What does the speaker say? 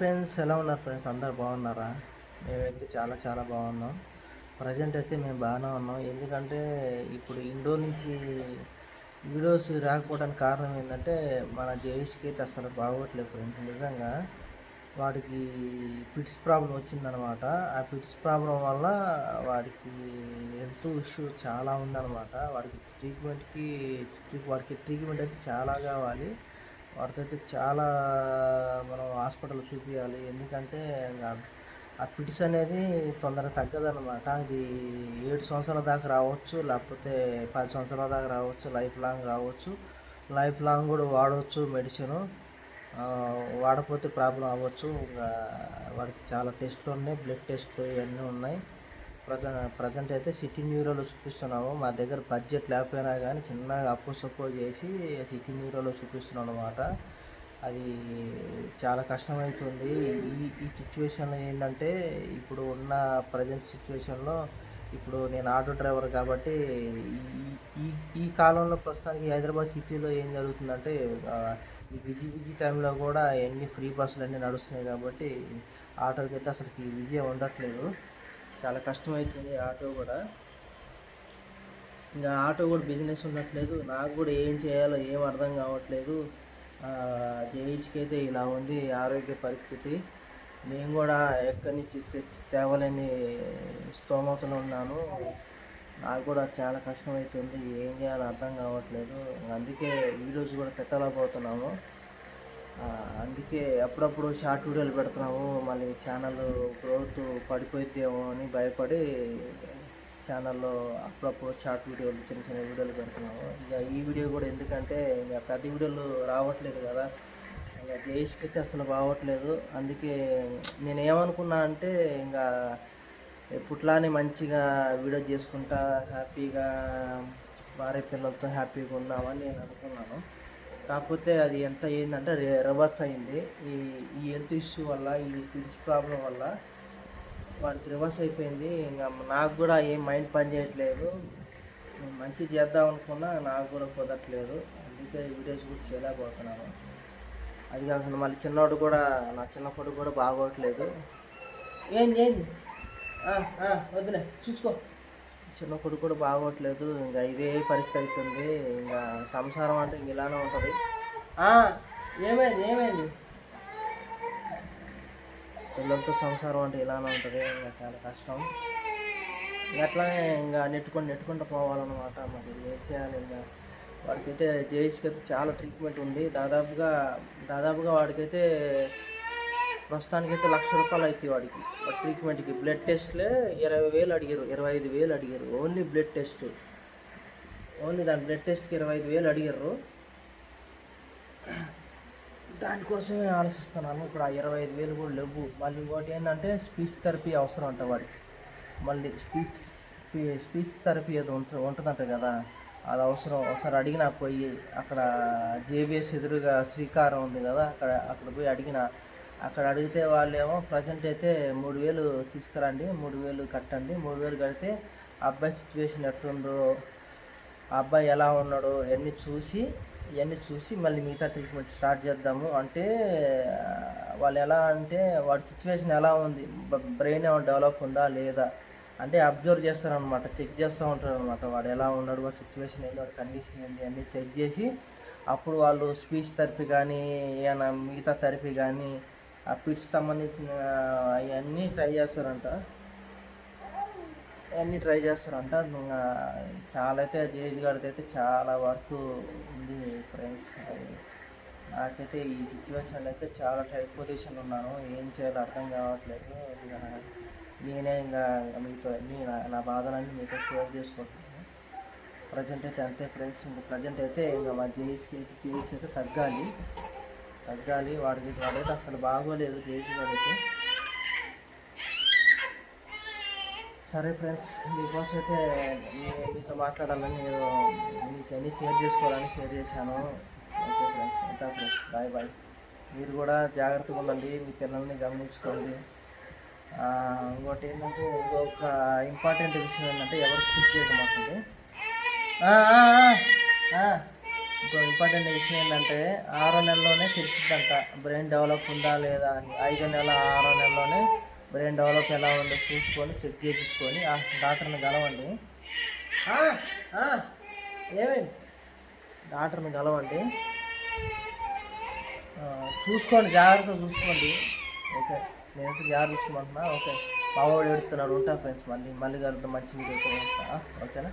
Friends ఎలా ఉన్నారు friends అందరు బాగున్నారా? మేమైతే చాలా చాలా బాగున్నాం. ప్రజెంట్ అయితే మేము బాగానే ఉన్నాం. ఎందుకంటే ఇప్పుడు ఇండో నుంచి వీడియోస్ రాకపోవడానికి కారణం ఏంటంటే మన జేఎస్కి అయితే అసలు బాగోట్లేదు ఫ్రెండ్స్ నిజంగా వాడికి ఫిట్స్ ప్రాబ్లం వచ్చిందనమాట. ఆ ఫిట్స్ ప్రాబ్లం వల్ల వాడికి హెల్త్ ఇష్యూ చాలా ఉందన్నమాట వాడికి ట్రీట్మెంట్కి వాడికి ట్రీట్మెంట్ అయితే చాలా కావాలి వాడితో చాలా మనం హాస్పిటల్ చూపించాలి ఎందుకంటే ఇంకా ఆ ఫిట్స్ అనేది తొందరగా తగ్గదన్నమాట. అది ఏడు సంవత్సరాల దాకా రావచ్చు లేకపోతే పది సంవత్సరాల దాకా రావచ్చు లైఫ్ లాంగ్ రావచ్చు. లైఫ్ లాంగ్ కూడా వాడవచ్చు మెడిసిన్. వాడకపోతే ప్రాబ్లం అవ్వచ్చు. ఇంకా వాడికి చాలా టెస్ట్లు ఉన్నాయి బ్లడ్ టెస్ట్లు ఇవన్నీ ఉన్నాయి. ప్రజెంట్ ప్రజెంట్ అయితే సిటీ న్యూరోలో చూపిస్తున్నాము. మా దగ్గర బడ్జెట్ లేకపోయినా కానీ చిన్నగా అప్పు సప్పు చేసి సిటీ న్యూరోలో చూపిస్తున్నాం అనమాట అది చాలా కష్టమవుతుంది ఈ ఈ సిచ్యువేషన్లో ఏంటంటే ఇప్పుడు ఉన్న ప్రజెంట్ సిచ్యువేషన్లో ఇప్పుడు నేను ఆటో డ్రైవర్ కాబట్టి ఈ- ఈ ఈ కాలంలో ప్రస్తుతానికి హైదరాబాద్ సిటీలో ఏం జరుగుతుందంటే ఈ బిజీ బిజీ టైంలో కూడా ఎన్ని ఫ్రీ బస్సులు అన్నీ నడుస్తున్నాయి కాబట్టి ఆటోకి అయితే అసలుకి విజయం ఉండట్లేదు. చాలా కష్టమవుతుంది ఆటో కూడా. ఇంకా ఆటో కూడా బిజినెస్ ఉండట్లేదు నాకు కూడా ఏం చేయాలో ఏం అర్థం కావట్లేదు. జేఈస్కి అయితే ఇలా ఉంది ఆరోగ్య పరిస్థితి. నేను కూడా ఎక్కడి నుంచి తెచ్చి తేవాలని స్తోమతలో ఉన్నాను. నాకు కూడా చాలా కష్టమవుతుంది ఏం చేయాలో అర్థం కావట్లేదు. అందుకే వీడియోస్ కూడా పెట్టలేకపోతున్నాము. అందుకే అప్పుడప్పుడు షార్ట్ వీడియోలు పెడుతున్నాము. మళ్ళీ ఛానల్ గ్రోత్ పడిపోయిద్దేమో అని భయపడి ఛానల్లో అప్పుడప్పుడు షార్ట్ వీడియోలు చిన్న చిన్న వీడియోలు పెడుతున్నాము. ఇక ఈ వీడియో కూడా ఎందుకంటే ఇక పెద్ద వీడియోలు రావట్లేదు కదా. ఇంకా జేఈస్కి అసలు బాగోట్లేదు అందుకే నేను ఏమనుకున్నా అంటే ఇంకా ఎప్పుట్లానే మంచిగా వీడియో చేసుకుంటా హ్యాపీగా భార్య పిల్లలతో హ్యాపీగా ఉందామని నేను అనుకున్నాను. కాకపోతే అది ఎంత అయిందంటే రివర్స్ అయింది. ఈ ఈ హెల్త్ ఇష్యూ వల్ల ఈ ఫిట్స్ ప్రాబ్లం వల్ల వాడికి రివర్స్ అయిపోయింది. ఇంకా నాకు కూడా ఏం మైండ్ పని చేయట్లేదు. మంచి చేద్దాం అనుకున్నా నాకు కూడా కుదరట్లేదు. అందుకే ఈ వీడియోస్ కూడా చేయలేకపోతున్నాను. అది కాకుండా మళ్ళీ చిన్నోడు కూడా నా చిన్నప్పుడు కూడా బాగోట్లేదు. ఏంది ఏంది? వద్దులే చూసుకో. చిన్న కొడుకు కూడా బాగోట్లేదు ఇంకా ఇదే పరిస్థితి అవుతుంది. ఇంకా సంసారం అంటే ఇంక ఇలానే ఉంటుంది. ఏమైంది ఏమైంది? పిల్లలతో సంసారం అంటే ఇలానే ఉంటుంది ఇంకా చాలా కష్టం. ఇంకా అట్లానే ఇంకా నెట్టుకొని నెట్టుకుంటూ పోవాలన్నమాట. మరి ఏం చేయాలి ఇంకా? వాడికైతే జేఈస్కి అయితే చాలా ట్రీట్మెంట్ ఉంది. దాదాపుగా దాదాపుగా వాడికైతే ప్రస్తుతానికి అయితే లక్ష రూపాయలు అవుతాయి వాడికి. ట్రీట్మెంట్కి బ్లడ్ టెస్ట్లే ఇరవై వేలు అడిగారు. ఇరవై ఐదు వేలు అడిగారు. ఓన్లీ బ్లడ్ టెస్ట్ ఓన్లీ దాని బ్లడ్ టెస్ట్కి ఇరవై ఐదు వేలు అడిగారు. దానికోసమే ఆలోచిస్తున్నాను. ఇప్పుడు ఆ ఇరవై ఐదు వేలు కూడా లేవు. మళ్ళీ ఇంకోటి ఏంటంటే స్పీచ్ థెరపీ అవసరం అంట వాడికి. మళ్ళీ స్పీచ్ స్పీచ్ థెరపీ ఏదో ఉంటుంది ఉంటుందంట కదా. అది అవసరం. ఒకసారి అడిగిన పోయి అక్కడ జేబీఎస్ ఎదురుగా శ్రీకారం ఉంది కదా. అక్కడ అక్కడ పోయి అడిగిన అక్కడ అడిగితే వాళ్ళేమో ప్రజెంట్ అయితే మూడు వేలు తీసుకురండి మూడు వేలు కట్టండి మూడు వేలు కడితే అబ్బాయి సిచ్యువేషన్ ఎట్లుందో ఆ అబ్బాయి ఎలా ఉన్నాడో ఇవన్నీ చూసి ఇవన్నీ చూసి మళ్ళీ మిగతా ట్రీట్మెంట్ స్టార్ట్ చేద్దాము. అంటే వాళ్ళు ఎలా అంటే వాడి సిచ్యువేషన్ ఎలా ఉంది? బ్రెయిన్ ఏమైనా డెవలప్ ఉందా లేదా? అంటే అబ్జర్వ్ చేస్తారనమాట చెక్ చేస్తూ ఉంటారు అనమాట వాడు ఎలా ఉన్నాడు వాడి సిచ్యువేషన్ ఏంటి వాడి కండిషన్ ఏంటి అన్నీ చెక్ చేసి అప్పుడు వాళ్ళు స్పీచ్ థెరపీ కానీ ఏమైనా మిగతా థెరపీ కానీ ఆ పిట్స్ సంబంధించిన అవన్నీ ట్రై చేస్తారంట. అవన్నీ ట్రై చేస్తారంట. ఇంకా చాలా అయితే జేజ్ గారికి అయితే చాలా వర్క్ ఉంది ఫ్రెండ్స్ నాకైతే ఈ సిచ్యువేషన్ అయితే చాలా టైట్ పొజిషన్ ఉన్నాను. ఏం చేయాలో అర్థం కావట్లేదు. నేనే ఇంకా మీతో అన్ని నా- నా బాధలన్నీ మీతో షేర్ చేసుకుంటున్నాను. ప్రజెంట్ అయితే అంతే ఫ్రెండ్స్ ఇంకా ప్రజెంట్ అయితే ఇంకా మా జేఈస్కి అయితే జేఈస్ అయితే తగ్గాలి. తగ్గాలి వాడికి వాడైతే అసలు బాగోలేదు కేజీ వాడైతే సరే ఫ్రెండ్స్ మీకోసం అయితే మీతో మాట్లాడాలని నేను మీకు అన్నీ షేర్ చేసుకోవాలని షేర్ చేశాను. ఓకే ఫ్రెండ్స్ ఉంటా ఫ్రెండ్స్ బాయ్ బాయ్. మీరు కూడా జాగ్రత్తగా ఉండండి మీ పిల్లల్ని గమనించుకోండి. ఇంకోటి ఏంటంటే ఇంకొక ఇంపార్టెంట్ విషయం ఏంటంటే ఎవరు స్కిప్ చేయకమాకండి ఆ, ఇంకో ఇంపార్టెంట్ విషయం ఏంటంటే ఆరో నెలలోనే తెలిసిందంట బ్రెయిన్ డెవలప్ ఉందా లేదా అని. ఐదో నెల ఆరో నెలలోనే బ్రెయిన్ డెవలప్ ఎలా ఉందో చూసుకొని చెక్ చేయించుకొని ఆ డాక్టర్ని కలవండి. ఆ, ఏమైంది? డాక్టర్ని కలవండి. చూసుకోండి జాగ్రత్తగా చూసుకోండి. ఓకే నేనైతే జాగ్రత్త చూసుకోమంటున్నా ఓకే మావాడు ఎడుతున్నాడు ఉంటా ఫ్రెండ్స్ మళ్ళీ మళ్ళీ కలుద్దాం. మంచి వీడియోతో ఓకేనా?